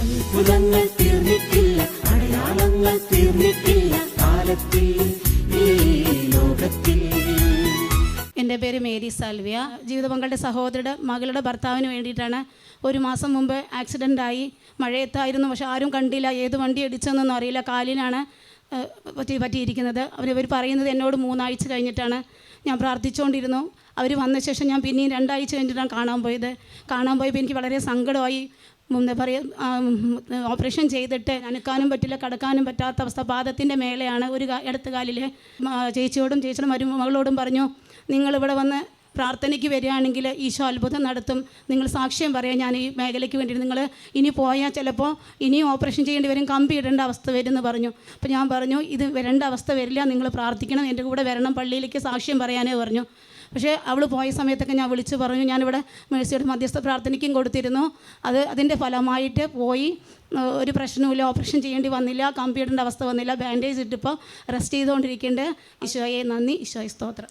അത്ഭുതങ്ങൾ തീർന്നിട്ടില്ല അടയാളങ്ങൾ തീർന്നിട്ടില്ല കാലത്തിൽ എന്റെ പേര് മേരി സാൽവിയ. ജീവിത പങ്കാളിയുടെ സഹോദരിയുടെ മകളുടെ ഭർത്താവിന് വേണ്ടിയിട്ടാണ് ഒരു മാസം മുമ്പ് ആക്സിഡന്റ് ആയി. മഴയത്തായിരുന്നു പക്ഷെ ആരും കണ്ടില്ല ഏത് വണ്ടി അടിച്ചതെന്നൊന്നും അറിയില്ല. കാലിനാണ് പറ്റി പറ്റിയിരിക്കുന്നത്. അവർ ഇവർ പറയുന്നത് എന്നോട് മൂന്നാഴ്ച കഴിഞ്ഞിട്ടാണ്. ഞാൻ പ്രാർത്ഥിച്ചുകൊണ്ടിരുന്നു. അവർ വന്ന ശേഷം ഞാൻ പിന്നെയും രണ്ടാഴ്ച കഴിഞ്ഞിട്ടാണ് കാണാൻ പോയത്. കാണാൻ പോയപ്പോൾ എനിക്ക് വളരെ സങ്കടമായി. എന്താ പറയുക ഓപ്പറേഷൻ ചെയ്തിട്ട് അനക്കാനും പറ്റില്ല കിടക്കാനും പറ്റാത്ത അവസ്ഥ പാദത്തിന്റെ മേലെയാണ് ഒരു ഇടത്ത് കാലിൽ ചേച്ചിയോടും ചേച്ചിയുടെ മരുമകളോടും പറഞ്ഞു നിങ്ങളിവിടെ വന്ന് പ്രാർത്ഥനയ്ക്ക് വരികയാണെങ്കിൽ ഈശോ അത്ഭുതം നടത്തും. നിങ്ങൾ സാക്ഷ്യം പറയാം ഞാൻ ഈ മേഖലയ്ക്ക് വേണ്ടിയിട്ട്. നിങ്ങൾ ഇനി പോയാൽ ചിലപ്പോൾ ഇനിയും ഓപ്പറേഷൻ ചെയ്യേണ്ടി വരും കമ്പി ഇടേണ്ട അവസ്ഥ വരും എന്ന് പറഞ്ഞു. അപ്പോൾ ഞാൻ പറഞ്ഞു ഇത് വരേണ്ട അവസ്ഥ വരില്ല നിങ്ങൾ പ്രാർത്ഥിക്കണം എന്റെ കൂടെ വരണം പള്ളിയിലേക്ക് സാക്ഷ്യം പറയാനേ പറഞ്ഞു. പക്ഷേ അവൾ പോയ സമയത്തൊക്കെ ഞാൻ വിളിച്ച് പറഞ്ഞു. ഞാനിവിടെ മേഴ്സിയുടെ മധ്യസ്ഥ പ്രാർത്ഥനയ്ക്കും കൊടുത്തിരുന്നു. അത് അതിന്റെ ഫലമായിട്ട് പോയി. ഒരു പ്രശ്നവുമില്ല ഓപ്പറേഷൻ ചെയ്യേണ്ടി വന്നില്ല കമ്പ്യൂട്ടറിന്റെ അവസ്ഥ വന്നില്ല ബാൻഡേജ് ഇട്ടിപ്പോൾ റെസ്റ്റ് ചെയ്തുകൊണ്ടിരിക്കേണ്ട ഈശോയെ നന്ദി ഈശോയ സ്തോത്രം.